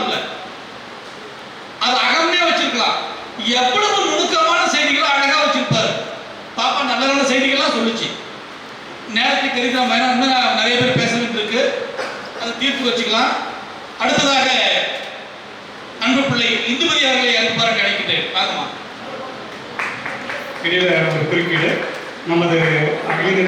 காமத்து பால் அது அகமே வச்சிருக்கலாம். எவ்வளவு நுணுக்கமான செய்திகளை அழகா வச்சிருப்பாரு. பாப்பா நல்ல நல்ல செய்திகள்லாம் சொல்லுச்சு. நேரத்துக்கு கருதா வேணாம் இன்னும் நிறைய பேர் பேச வேண்டியது இருக்கு. அதை தீர்த்து வச்சுக்கலாம். அடுத்ததாக அன்பு பிள்ளை இந்துமதி அவர்களை அன்புபார கிடைக்கின்றேன் வாங்கம்மா இடையில ஒரு குறுக்கீடு. நமது அகில